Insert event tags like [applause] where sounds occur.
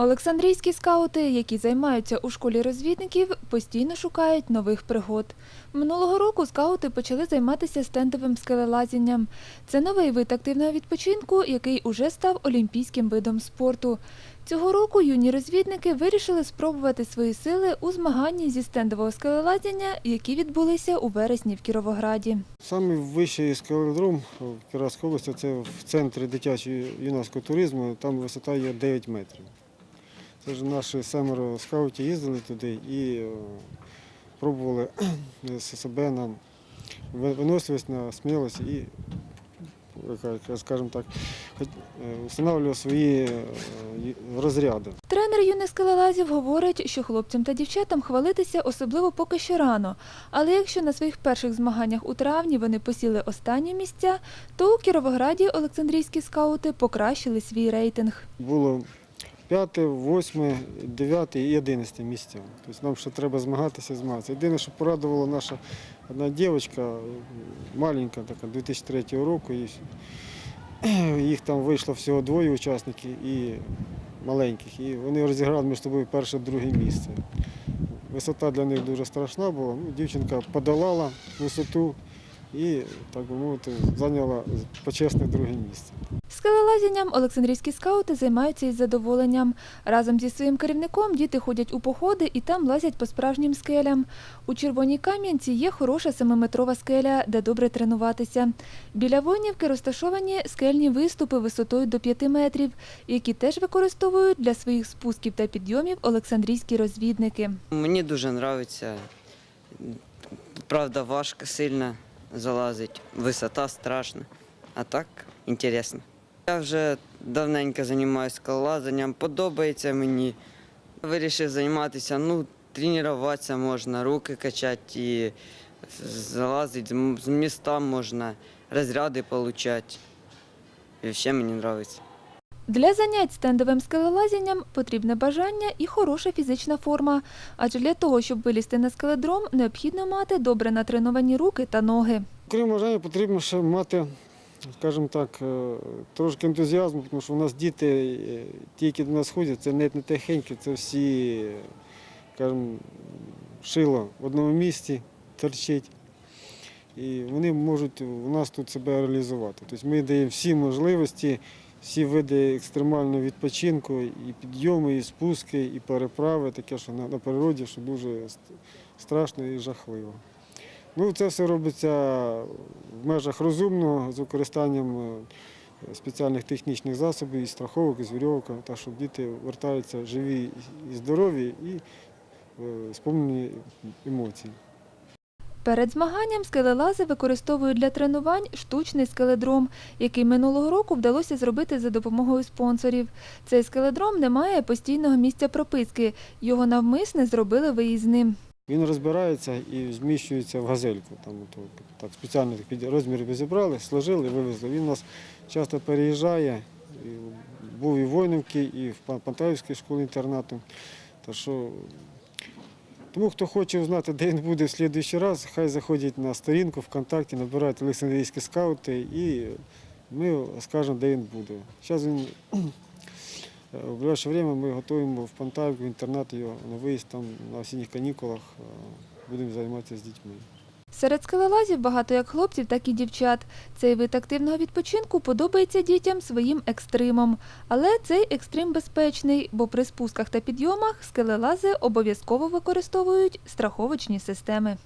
Олександрійські скаути, які займаються у школі розвідників, постійно шукають нових пригод. Минулого року скаути почали займатися стендовим скелелазінням. Це новий вид активного відпочинку, який уже став олімпійським видом спорту. Цього року юні розвідники вирішили спробувати свої сили у змаганні зі стендового скелелазіння, які відбулися у вересні в Кіровограді. Самий вищий скеледром в Кіровській області це в центрі дитячого юнацького туризму, там висота є 9 метрів. Це ж наші семеро скаутів їздили туди і е, пробували [clears throat] себе на ви- виносливість, на смілость і, скажімо так, е, встановлювали свої е, розряди. Тренер юних скелелазів говорить, що хлопцям та дівчатам хвалитися особливо поки що рано. Але якщо на своїх перших змаганнях у травні вони посіли останні місця, то у Кіровограді Олександрійські скаути покращили свій рейтинг. Було 5, 8, 9 і 11 місця. Тобто нам ще треба змагатися, змагатися. Єдине, що порадувала наша одна дівчинка, маленька, така 2003 року. [clears throat] Їх там вийшло всього двоє учасників і маленьких. І вони розіграли між собою перше друге місце. Висота для них дуже страшна була. Ну, дівчинка подолала висоту і, так би мовити, зайняла почесне друге місце. Скелелазінням Олександрійські скаути займаються із задоволенням. Разом зі своїм керівником діти ходять у походи і там лазять по справжнім скелям. У Червоній Кам'янці є хороша семиметрова скеля, де добре тренуватися. Біля Войнівки розташовані скельні виступи висотою до 5 метрів, які теж використовують для своїх спусків та підйомів олександрійські розвідники. Мені дуже подобається. Правда, важко сильно залазить, висота страшна, а так інтересно. Я вже давненько займаюся скалолазанням, подобається мені. Вирішив займатися, ну, тренуватися можна, руки качати і залазити, з- міста можна, розряди отримати. І ще мені подобається. Для занять стендовим скелелазінням потрібне бажання і хороша фізична форма. Адже для того, щоб вилізти на скеледром, необхідно мати добре натреновані руки та ноги. Крім бажання, потрібно ще мати, скажімо так, е, трошки ентузіазму, тому що у нас діти, е, ті, які до нас ходять, це не тихенькі, це всі, скажімо, шило в одному місці торчить. І вони можуть у нас тут себе реалізувати. Тобто ми даємо всі можливості, всі види екстремального відпочинку, і підйоми, і спуски, і переправи, таке, що на, природі, що дуже страшно і жахливо. Ну, це все робиться в межах розумного з використанням е, спеціальних технічних засобів, і страховок, і з так щоб діти вертаються живі і здорові і е, сповнені емоцій. Перед змаганням скелелази використовують для тренувань штучний скеледром, який минулого року вдалося зробити за допомогою спонсорів. Цей скеледром не має постійного місця прописки. Його навмисне зробили виїзним. Він розбирається і зміщується в газельку. Там, от, так, спеціально під розміри зібрали, сложили, вивезли. Він у нас часто переїжджає. Був і в Войнівці, і в Пантаївській школі інтернату. Що, тому хто хоче узнати, де він буде в слідуючий раз, хай заходять на сторінку ВКонтакті, набирають Олександрійські скаути і ми скажемо, де він буде. Зараз він в ближче время ми готуємо в Пантаївку, в інтернат його на виїзд там на осінніх канікулах. е, Будемо займатися з дітьми. Серед скелелазів багато як хлопців, так і дівчат. Цей вид активного відпочинку подобається дітям своїм екстримом. Але цей екстрим безпечний, бо при спусках та підйомах скелелази обов'язково використовують страховочні системи.